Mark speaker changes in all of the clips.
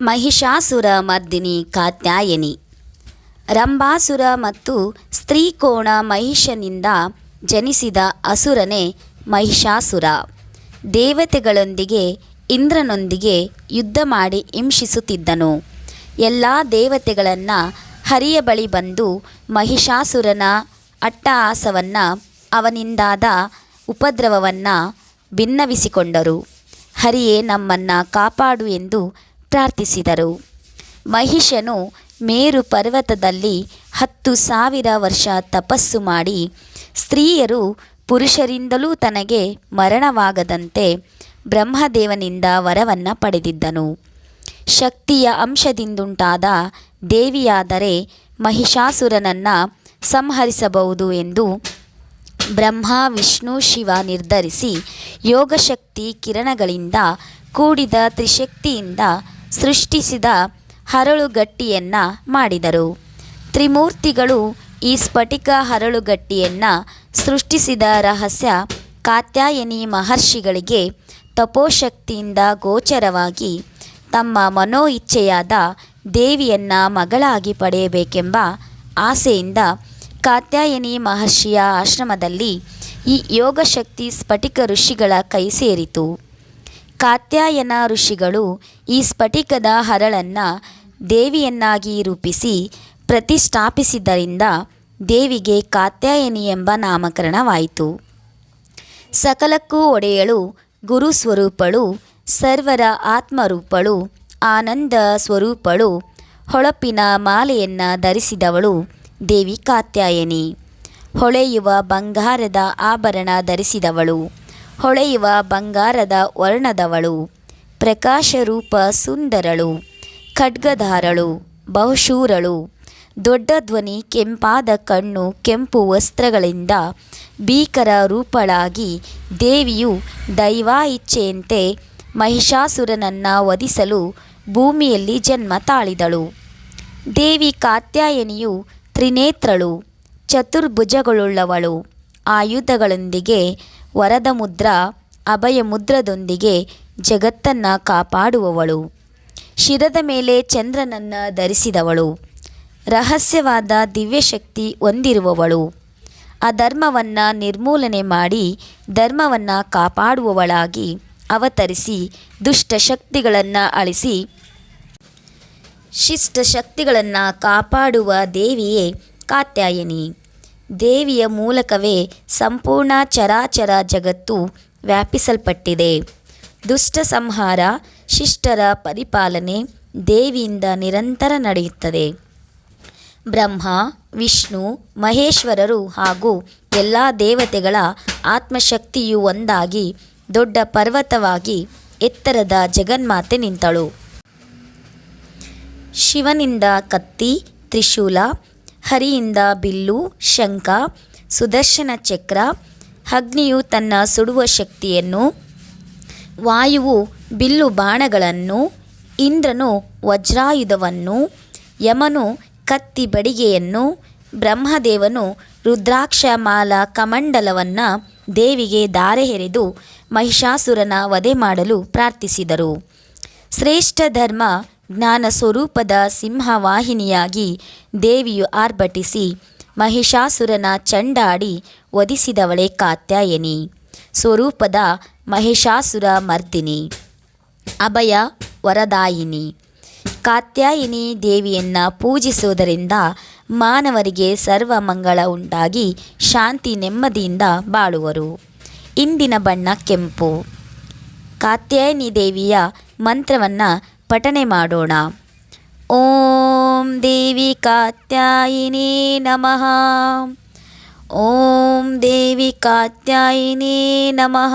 Speaker 1: ಮಹಿಷಾಸುರ ಮರ್ದಿನಿ ಕಾತ್ಯಾಯಿನಿ. ರಂಭಾಸುರ ಮತ್ತು ಸ್ತ್ರೀಕೋಣ ಮಹಿಷನಿಂದ ಜನಿಸಿದ ಅಸುರನೇ ಮಹಿಷಾಸುರ. ದೇವತೆಗಳೊಂದಿಗೆ ಇಂದ್ರನೊಂದಿಗೆ ಯುದ್ಧ ಮಾಡಿ ಹಿಂಸಿಸುತ್ತಿದ್ದನು. ಎಲ್ಲ ದೇವತೆಗಳನ್ನು ಹರಿಯ ಬಳಿ ಬಂದು ಮಹಿಷಾಸುರನ ಅಟ್ಟಹಾಸವನ್ನು ಅವನಿಂದಾದ ಉಪದ್ರವವನ್ನು ಭಿನ್ನವಿಸಿಕೊಂಡರು ಹರಿಯೇ ನಮ್ಮನ್ನು ಕಾಪಾಡು ಎಂದು ಪ್ರಾರ್ಥಿಸಿದರು. ಮಹಿಷನು ಮೇರು ಪರ್ವತದಲ್ಲಿ ಹತ್ತು ಸಾವಿರ ವರ್ಷ ತಪಸ್ಸು ಮಾಡಿ ಸ್ತ್ರೀಯರು ಪುರುಷರಿಂದಲೂ ತನಗೆ ಮರಣವಾಗದಂತೆ ಬ್ರಹ್ಮದೇವನಿಂದ ವರವನ್ನು ಪಡೆದಿದ್ದನು. ಶಕ್ತಿಯ ಅಂಶದಿಂದುಂಟಾದ ದೇವಿಯಾದರೆ ಮಹಿಷಾಸುರನನ್ನು ಸಂಹರಿಸಬಹುದು ಎಂದು ಬ್ರಹ್ಮ, ವಿಷ್ಣು, ಶಿವ ನಿರ್ಧರಿಸಿ ಯೋಗಶಕ್ತಿ ಕಿರಣಗಳಿಂದ ಕೂಡಿದ ತ್ರಿಶಕ್ತಿಯಿಂದ ಸೃಷ್ಟಿಸಿದ ಹರಳುಗಟ್ಟಿಯನ್ನು ಮಾಡಿದರು. ತ್ರಿಮೂರ್ತಿಗಳು ಈ ಸ್ಫಟಿಕ ಹರಳುಗಟ್ಟಿಯನ್ನು ಸೃಷ್ಟಿಸಿದ ರಹಸ್ಯ ಕಾತ್ಯಾಯನಿ ಮಹರ್ಷಿಗಳಿಗೆ ತಪೋಶಕ್ತಿಯಿಂದ ಗೋಚರವಾಗಿ ತಮ್ಮ ಮನೋ ಇಚ್ಛೆಯಾದ ದೇವಿಯನ್ನು ಮಗಳಾಗಿ ಪಡೆಯಬೇಕೆಂಬ ಆಸೆಯಿಂದ ಕಾತ್ಯಾಯನಿ ಮಹರ್ಷಿಯ ಆಶ್ರಮದಲ್ಲಿ ಈ ಯೋಗಶಕ್ತಿ ಸ್ಫಟಿಕ ಋಷಿಗಳ ಕೈ ಸೇರಿತು. ಕಾತ್ಯಾಯನ ಋಷಿಗಳು ಈ ಸ್ಫಟಿಕದ ಹರಳನ್ನು ದೇವಿಯನ್ನಾಗಿ ರೂಪಿಸಿ ಪ್ರತಿಷ್ಠಾಪಿಸಿದ್ದರಿಂದ ದೇವಿಗೆ ಕಾತ್ಯಾಯನಿ ಎಂಬ ನಾಮಕರಣವಾಯಿತು. ಸಕಲಕ್ಕೂ ಒಡೆಯಳು, ಗುರು ಸ್ವರೂಪಳು, ಸರ್ವರ ಆತ್ಮರೂಪಳು, ಆನಂದ ಸ್ವರೂಪಳು, ಹೊಳಪಿನ ಮಾಲೆಯನ್ನು ಧರಿಸಿದವಳು ದೇವಿ ಕಾತ್ಯಾಯನಿ. ಹೊಳೆಯುವ ಬಂಗಾರದ ಆಭರಣ ಧರಿಸಿದವಳು. ಹೊಳೆಯುವ ಬಂಗಾರದ ವರ್ಣದವಳು, ಪ್ರಕಾಶರೂಪ ಸುಂದರಳು, ಖಡ್ಗಧಾರಳು, ಬಹುಶೂರಳು, ದೊಡ್ಡ ಧ್ವನಿ ಕೆಂಪಾದ ಕಣ್ಣು, ಕೆಂಪು ವಸ್ತ್ರಗಳಿಂದ ಭೀಕರ ರೂಪಳಾಗಿ ದೇವಿಯು ದೈವ ಇಚ್ಛೆಯಂತೆ ಮಹಿಷಾಸುರನನ್ನು ವಧಿಸಲು ಭೂಮಿಯಲ್ಲಿ ಜನ್ಮ ತಾಳಿದಳು. ದೇವಿ ಕಾತ್ಯಾಯನಿಯು ತ್ರಿನೇತ್ರಳು, ಚತುರ್ಭುಜಗಳುಳ್ಳವಳು. ಆಯುಧಗಳೊಂದಿಗೆ ವರದ ಮುದ್ರ ಅಭಯ ಮುದ್ರದೊಂದಿಗೆ ಜಗತ್ತನ್ನು ಕಾಪಾಡುವವಳು. ಶಿರದ ಮೇಲೆ ಚಂದ್ರನನ್ನು ಧರಿಸಿದವಳು. ರಹಸ್ಯವಾದ ದಿವ್ಯಶಕ್ತಿ ಹೊಂದಿರುವವಳು. ಅಧರ್ಮವನ್ನು ನಿರ್ಮೂಲನೆ ಮಾಡಿ ಧರ್ಮವನ್ನು ಕಾಪಾಡುವವಳಾಗಿ ಅವತರಿಸಿ ದುಷ್ಟ ಶಕ್ತಿಗಳನ್ನು ಅಳಿಸಿ ಶಿಷ್ಟ ಶಕ್ತಿಗಳನ್ನು ಕಾಪಾಡುವ ದೇವಿಯೇ ಕಾತ್ಯಾಯನಿ. ದೇವಿಯ ಮೂಲಕವೇ ಸಂಪೂರ್ಣ ಚರಾಚರ ಜಗತ್ತು ವ್ಯಾಪಿಸಲ್ಪಟ್ಟಿದೆ. ದುಷ್ಟ ಸಂಹಾರ, ಶಿಷ್ಟರ ಪರಿಪಾಲನೆ ದೇವಿಯಿಂದ ನಿರಂತರ ನಡೆಯುತ್ತದೆ. ಬ್ರಹ್ಮ, ವಿಷ್ಣು, ಮಹೇಶ್ವರರು ಹಾಗೂ ಎಲ್ಲ ದೇವತೆಗಳ ಆತ್ಮಶಕ್ತಿಯು ಒಂದಾಗಿ ದೊಡ್ಡ ಪರ್ವತವಾಗಿ ಎತ್ತರದ ಜಗನ್ಮಾತೆ ನಿಂತಳು. ಶಿವನಿಂದ ಕತ್ತಿ, ತ್ರಿಶೂಲ ಹರಿಯಿಂದ ಬಿಲ್ಲು, ಶಂಖ, ಸುದರ್ಶನ ಚಕ್ರ, ಅಗ್ನಿಯು ತನ್ನ ಸುಡುವ ಶಕ್ತಿಯನ್ನು, ವಾಯುವು ಬಿಲ್ಲು ಬಾಣಗಳನ್ನು, ಇಂದ್ರನು ವಜ್ರಾಯುಧವನ್ನು, ಯಮನು ಕತ್ತಿ ಬಡಿಗೆಯನ್ನು, ಬ್ರಹ್ಮದೇವನು ರುದ್ರಾಕ್ಷ ಮಾಲ ಕಮಂಡಲವನ್ನು ದೇವಿಗೆ ಧಾರೆ ಹೆರೆದು ಮಹಿಷಾಸುರನ ವಧೆ ಮಾಡಲು ಪ್ರಾರ್ಥಿಸಿದರು. ಶ್ರೇಷ್ಠ ಧರ್ಮ ಜ್ಞಾನ ಸ್ವರೂಪದ ಸಿಂಹವಾಹಿನಿಯಾಗಿ ದೇವಿಯು ಆರ್ಭಟಿಸಿ ಮಹಿಷಾಸುರನ ಚಂಡಾಡಿ ಒದಿಸಿದವಳೆ ಕಾತ್ಯಾಯನಿ. ಸ್ವರೂಪದ ಮಹಿಷಾಸುರ ಮರ್ದಿನಿ. ಅಭಯ ವರದಾಯಿನಿ. ಕಾತ್ಯಾಯಿನಿ ದೇವಿಯನ್ನು ಪೂಜಿಸುವುದರಿಂದ ಮಾನವರಿಗೆ ಸರ್ವ ಮಂಗಳ ಉಂಟಾಗಿ ಶಾಂತಿ ನೆಮ್ಮದಿಯಿಂದ ಬಾಳುವರು. ಇಂದಿನ ಬಣ್ಣ ಕೆಂಪು. ಕಾತ್ಯಾಯಿನಿ ದೇವಿಯ ಮಂತ್ರವನ್ನು ಪಠನೆ ಮಾಡೋಣ. ಓಂ ದೇವಿ ಕಾತ್ಯಾಯಿನಿ ನಮಃ. ಓಂ ದೇವಿ ಕಾತ್ಯಾಯಿನಿ ನಮಃ.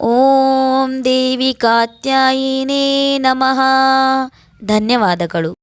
Speaker 1: ಓಂ ದೇವಿ ಕಾತ್ಯಾಯಿನೇ ನಮಃ. ಧನ್ಯವಾದಗಳು.